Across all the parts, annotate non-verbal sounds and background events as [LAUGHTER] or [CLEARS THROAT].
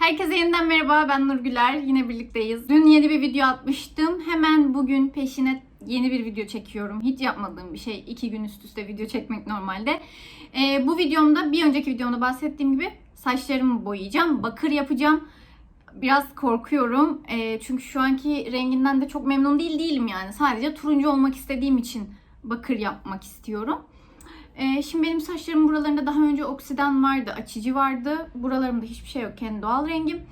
Herkese yeniden merhaba. Ben Nurgüler. Yine birlikteyiz. Dün yeni bir video atmıştım. Hemen bugün peşine yeni bir video çekiyorum. Hiç yapmadığım bir şey. iki gün üst üste video çekmek normalde. Ee, bu videomda bir önceki videomda bahsettiğim gibi saçlarımı boyayacağım. Bakır yapacağım. Biraz korkuyorum. Ee, çünkü şu anki renginden de çok memnun değil değilim yani. Sadece turuncu olmak istediğim için bakır yapmak istiyorum. Ee, şimdi benim saçlarımın buralarında daha önce oksidan vardı, açıcı vardı. Buralarımda hiçbir şey yok, kendi doğal rengim.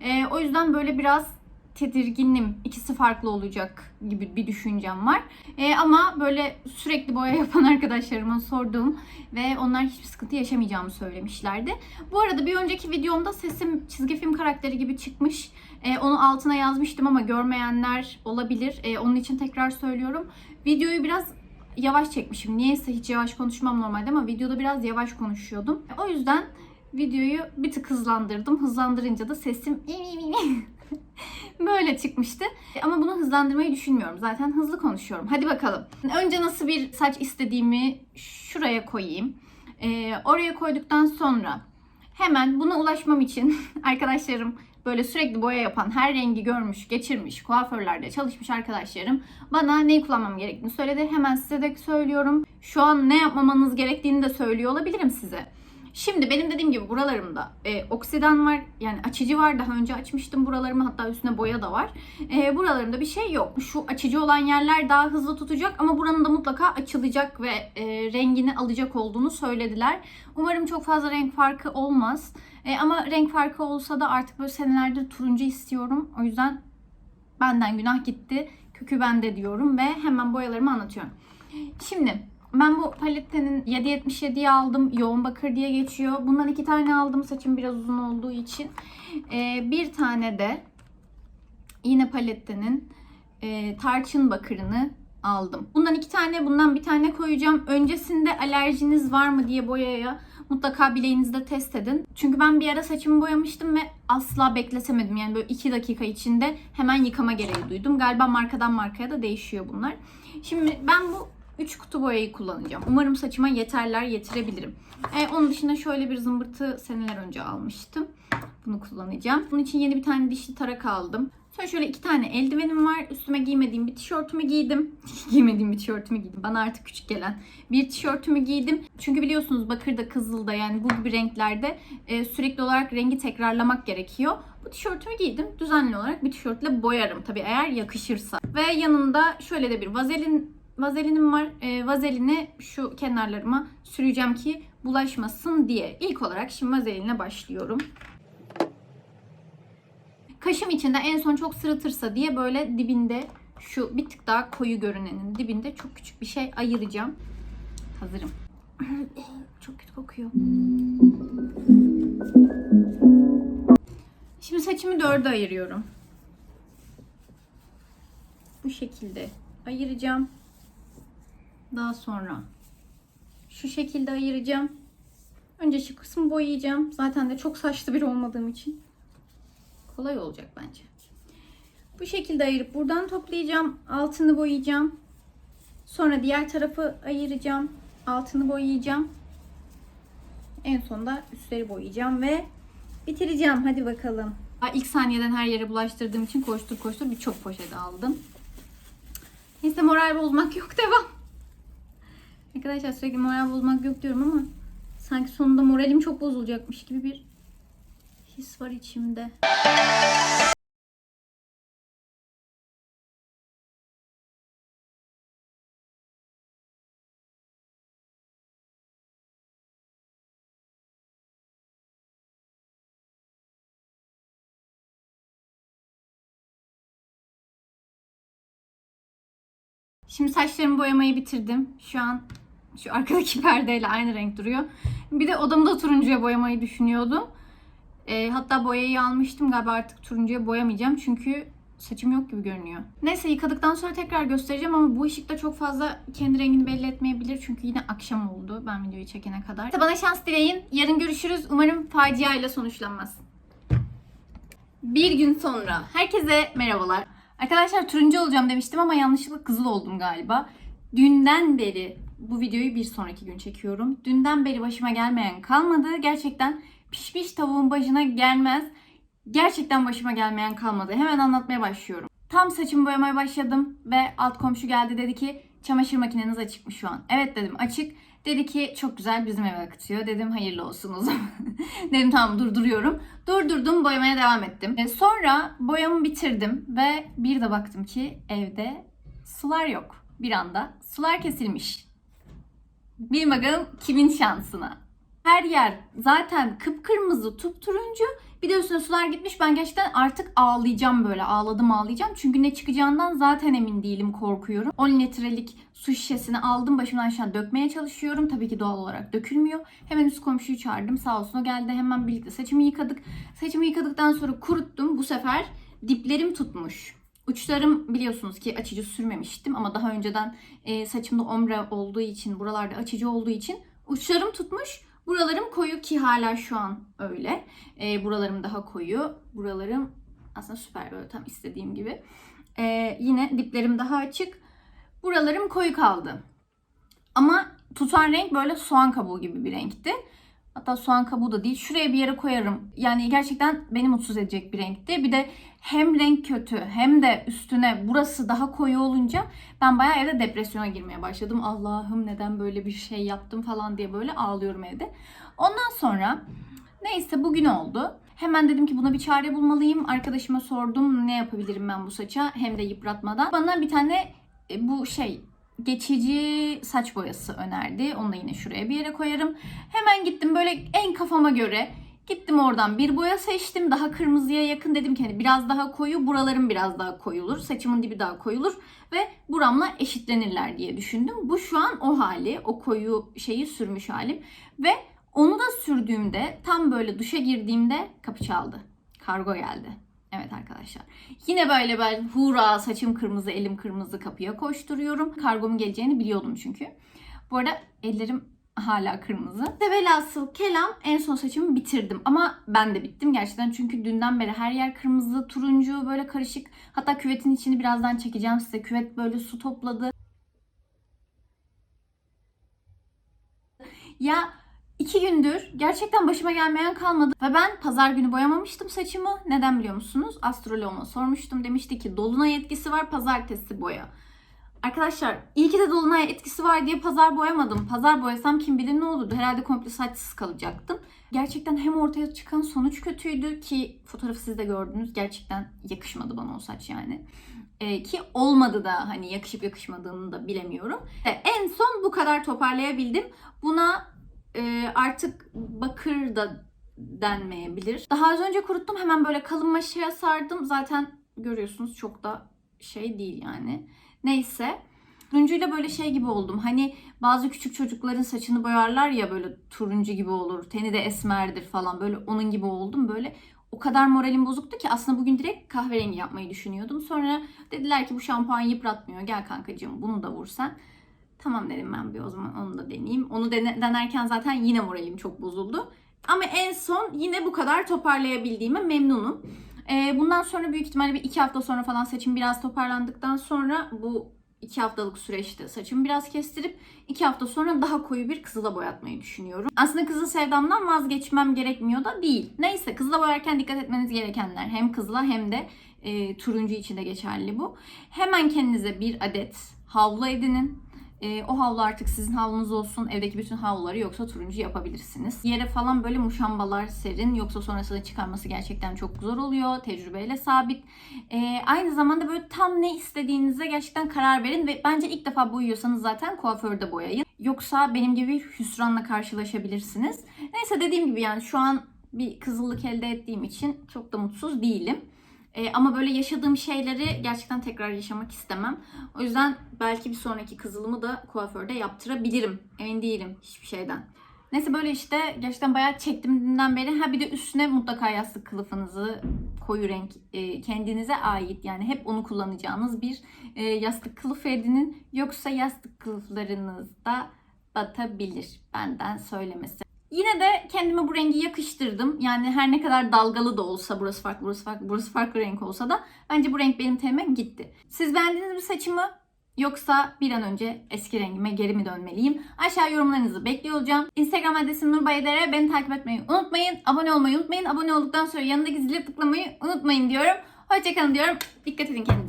Ee, o yüzden böyle biraz tedirginim. İkisi farklı olacak gibi bir düşüncem var. Ee, ama böyle sürekli boya yapan [LAUGHS] arkadaşlarıma sorduğum ve onlar hiçbir sıkıntı yaşamayacağımı söylemişlerdi. Bu arada bir önceki videomda sesim çizgi film karakteri gibi çıkmış. Ee, onu altına yazmıştım ama görmeyenler olabilir. Onun için tekrar söylüyorum. Videoyu biraz yavaş çekmişim. Niyeyse hiç yavaş konuşmam normalde ama videoda biraz yavaş konuşuyordum. O yüzden videoyu bir tık hızlandırdım. Hızlandırınca da sesim [LAUGHS] böyle çıkmıştı. Ama bunu hızlandırmayı düşünmüyorum. Zaten hızlı konuşuyorum. Hadi bakalım. Önce nasıl bir saç istediğimi şuraya koyayım. Ee, oraya koyduktan sonra hemen buna ulaşmam için [LAUGHS] arkadaşlarım böyle sürekli boya yapan, her rengi görmüş, geçirmiş, kuaförlerde çalışmış arkadaşlarım bana neyi kullanmam gerektiğini söyledi. Hemen size de söylüyorum. Şu an ne yapmamanız gerektiğini de söylüyor olabilirim size. Şimdi benim dediğim gibi buralarımda e, oksidan var. Yani açıcı var. Daha önce açmıştım buralarımı. Hatta üstüne boya da var. E, buralarımda bir şey yok. Şu açıcı olan yerler daha hızlı tutacak ama buranın da mutlaka açılacak ve e, rengini alacak olduğunu söylediler. Umarım çok fazla renk farkı olmaz. E, ama renk farkı olsa da artık böyle senelerdir turuncu istiyorum. O yüzden benden günah gitti. Kökü bende diyorum ve hemen boyalarımı anlatıyorum. Şimdi ben bu palettenin 7.77'yi aldım. Yoğun bakır diye geçiyor. Bundan iki tane aldım. Saçım biraz uzun olduğu için. Ee, bir tane de yine palettenin e, tarçın bakırını aldım. Bundan iki tane, bundan bir tane koyacağım. Öncesinde alerjiniz var mı diye boyaya mutlaka bileğinizde test edin. Çünkü ben bir ara saçımı boyamıştım ve asla bekletemedim. Yani böyle iki dakika içinde hemen yıkama gereği duydum. Galiba markadan markaya da değişiyor bunlar. Şimdi ben bu 3 kutu boyayı kullanacağım. Umarım saçıma yeterler, yetirebilirim. Ee, onun dışında şöyle bir zımbırtı seneler önce almıştım. Bunu kullanacağım. Bunun için yeni bir tane dişli tarak aldım. Sonra şöyle iki tane eldivenim var. Üstüme giymediğim bir tişörtümü giydim. [LAUGHS] giymediğim bir tişörtümü giydim. Bana artık küçük gelen bir tişörtümü giydim. Çünkü biliyorsunuz bakırda, kızılda yani bu gibi renklerde e, sürekli olarak rengi tekrarlamak gerekiyor. Bu tişörtümü giydim. Düzenli olarak bir tişörtle boyarım tabii eğer yakışırsa. Ve yanında şöyle de bir vazelin vazelinim var. E, vazelini şu kenarlarıma süreceğim ki bulaşmasın diye. İlk olarak şimdi vazelinle başlıyorum. Kaşım içinde en son çok sırıtırsa diye böyle dibinde şu bir tık daha koyu görünenin dibinde çok küçük bir şey ayıracağım. Hazırım. [CLEARS THROAT] çok kötü kokuyor. Şimdi saçımı dörde ayırıyorum. Bu şekilde ayıracağım. Daha sonra şu şekilde ayıracağım. Önce şu kısmı boyayacağım. Zaten de çok saçlı biri olmadığım için kolay olacak bence. Bu şekilde ayırıp buradan toplayacağım. Altını boyayacağım. Sonra diğer tarafı ayıracağım. Altını boyayacağım. En sonunda üstleri boyayacağım ve bitireceğim. Hadi bakalım. İlk saniyeden her yere bulaştırdığım için koştur koştur birçok poşet aldım. Neyse moral bozmak yok [LAUGHS] devam. Arkadaşlar sürekli moral bozmak yok diyorum ama sanki sonunda moralim çok bozulacakmış gibi bir his var içimde. Şimdi saçlarımı boyamayı bitirdim. Şu an şu arkadaki [LAUGHS] perdeyle aynı renk duruyor. Bir de odamı da turuncuya boyamayı düşünüyordum. E, hatta boyayı almıştım galiba artık turuncuya boyamayacağım çünkü saçım yok gibi görünüyor. Neyse yıkadıktan sonra tekrar göstereceğim ama bu ışıkta çok fazla kendi rengini belli etmeyebilir çünkü yine akşam oldu ben videoyu çekene kadar. İşte bana şans dileyin. Yarın görüşürüz. Umarım facia ile sonuçlanmaz. Bir gün sonra. Herkese merhabalar. Arkadaşlar turuncu olacağım demiştim ama yanlışlıkla kızıl oldum galiba. Dünden beri bu videoyu bir sonraki gün çekiyorum. Dünden beri başıma gelmeyen kalmadı. Gerçekten pişmiş tavuğun başına gelmez. Gerçekten başıma gelmeyen kalmadı. Hemen anlatmaya başlıyorum. Tam saçımı boyamaya başladım ve alt komşu geldi dedi ki çamaşır makineniz açık mı şu an? Evet dedim açık. Dedi ki çok güzel bizim eve akıtıyor. Dedim hayırlı olsun o zaman. [LAUGHS] dedim tamam durduruyorum. Durdurdum boyamaya devam ettim. E, sonra boyamı bitirdim ve bir de baktım ki evde sular yok. Bir anda sular kesilmiş. Bir bakalım kimin şansına. Her yer zaten kıpkırmızı, turuncu. Bir de üstüne sular gitmiş. Ben gerçekten artık ağlayacağım böyle. Ağladım ağlayacağım. Çünkü ne çıkacağından zaten emin değilim, korkuyorum. 10 litrelik su şişesini aldım. Başımdan aşağı dökmeye çalışıyorum. Tabii ki doğal olarak dökülmüyor. Hemen üst komşuyu çağırdım. Sağ olsun o geldi. Hemen birlikte saçımı yıkadık. Saçımı yıkadıktan sonra kuruttum. Bu sefer diplerim tutmuş. Uçlarım biliyorsunuz ki açıcı sürmemiştim ama daha önceden e, saçımda ombre olduğu için, buralarda açıcı olduğu için uçlarım tutmuş. Buralarım koyu ki hala şu an öyle. E, buralarım daha koyu. Buralarım aslında süper böyle tam istediğim gibi. E, yine diplerim daha açık. Buralarım koyu kaldı. Ama tutan renk böyle soğan kabuğu gibi bir renkti. Hatta soğan kabuğu da değil. Şuraya bir yere koyarım. Yani gerçekten beni mutsuz edecek bir renkti. Bir de hem renk kötü hem de üstüne burası daha koyu olunca ben bayağı evde depresyona girmeye başladım. Allah'ım neden böyle bir şey yaptım falan diye böyle ağlıyorum evde. Ondan sonra neyse bugün oldu. Hemen dedim ki buna bir çare bulmalıyım. Arkadaşıma sordum ne yapabilirim ben bu saça hem de yıpratmadan. Bana bir tane e, bu şey geçici saç boyası önerdi. Onu da yine şuraya bir yere koyarım. Hemen gittim böyle en kafama göre gittim oradan bir boya seçtim. Daha kırmızıya yakın dedim ki hani biraz daha koyu, buralarım biraz daha koyulur. Saçımın dibi daha koyulur ve buramla eşitlenirler diye düşündüm. Bu şu an o hali, o koyu şeyi sürmüş halim ve onu da sürdüğümde tam böyle duşa girdiğimde kapı çaldı. Kargo geldi. Evet arkadaşlar. Yine böyle ben hura saçım kırmızı, elim kırmızı kapıya koşturuyorum. Kargomun geleceğini biliyordum çünkü. Bu arada ellerim hala kırmızı. Ve velhasıl kelam en son saçımı bitirdim. Ama ben de bittim gerçekten. Çünkü dünden beri her yer kırmızı, turuncu böyle karışık. Hatta küvetin içini birazdan çekeceğim size. Küvet böyle su topladı. Ya iki gündür gerçekten başıma gelmeyen kalmadı. Ve ben pazar günü boyamamıştım saçımı. Neden biliyor musunuz? Astroloğuma sormuştum. Demişti ki dolunay etkisi var pazartesi boya. Arkadaşlar iyi ki de dolunay etkisi var diye pazar boyamadım. Pazar boyasam kim bilir ne olurdu. Herhalde komple saçsız kalacaktım. Gerçekten hem ortaya çıkan sonuç kötüydü ki fotoğrafı siz de gördünüz. Gerçekten yakışmadı bana o saç yani. Ee, ki olmadı da hani yakışıp yakışmadığını da bilemiyorum. Ee, en son bu kadar toparlayabildim. Buna e, artık bakır da denmeyebilir. Daha az önce kuruttum. Hemen böyle kalın maşaya sardım. Zaten görüyorsunuz çok da şey değil yani. Neyse. Turuncuyla böyle şey gibi oldum. Hani bazı küçük çocukların saçını boyarlar ya böyle turuncu gibi olur. Teni de esmerdir falan. Böyle onun gibi oldum. Böyle o kadar moralim bozuktu ki aslında bugün direkt kahverengi yapmayı düşünüyordum. Sonra dediler ki bu şampuan yıpratmıyor. Gel kankacığım bunu da vur sen. Tamam dedim ben bir o zaman onu da deneyeyim. Onu dene- denerken zaten yine moralim çok bozuldu. Ama en son yine bu kadar toparlayabildiğime memnunum. Ee, bundan sonra büyük ihtimalle bir iki hafta sonra falan saçım biraz toparlandıktan sonra bu iki haftalık süreçte saçımı biraz kestirip iki hafta sonra daha koyu bir kızıla boyatmayı düşünüyorum. Aslında kızıl sevdamdan vazgeçmem gerekmiyor da değil. Neyse kızıla boyarken dikkat etmeniz gerekenler hem kızıla hem de e, turuncu için de geçerli bu. Hemen kendinize bir adet havlu edinin. E, o havlu artık sizin havlunuz olsun. Evdeki bütün havluları yoksa turuncu yapabilirsiniz. Yere falan böyle muşambalar serin. Yoksa sonrasında çıkarması gerçekten çok zor oluyor. Tecrübeyle sabit. E, aynı zamanda böyle tam ne istediğinize gerçekten karar verin. Ve bence ilk defa boyuyorsanız zaten kuaförde boyayın. Yoksa benim gibi hüsranla karşılaşabilirsiniz. Neyse dediğim gibi yani şu an bir kızıllık elde ettiğim için çok da mutsuz değilim. Ee, ama böyle yaşadığım şeyleri gerçekten tekrar yaşamak istemem. O yüzden belki bir sonraki kızılımı da kuaförde yaptırabilirim. Emin değilim hiçbir şeyden. Neyse böyle işte gerçekten bayağı çektim dünden beri. Ha bir de üstüne mutlaka yastık kılıfınızı koyu renk e, kendinize ait yani hep onu kullanacağınız bir e, yastık kılıfı edinin. Yoksa yastık kılıflarınızda batabilir benden söylemesi. Yine de kendime bu rengi yakıştırdım. Yani her ne kadar dalgalı da olsa burası farklı, burası farklı, burası farklı renk olsa da bence bu renk benim tenime gitti. Siz beğendiniz mi saçımı? Yoksa bir an önce eski rengime geri mi dönmeliyim? Aşağı yorumlarınızı bekliyor olacağım. Instagram adresim Nur Bayedere. Beni takip etmeyi unutmayın. Abone olmayı unutmayın. Abone olduktan sonra yanındaki zile tıklamayı unutmayın diyorum. Hoşçakalın diyorum. Dikkat edin kendinize.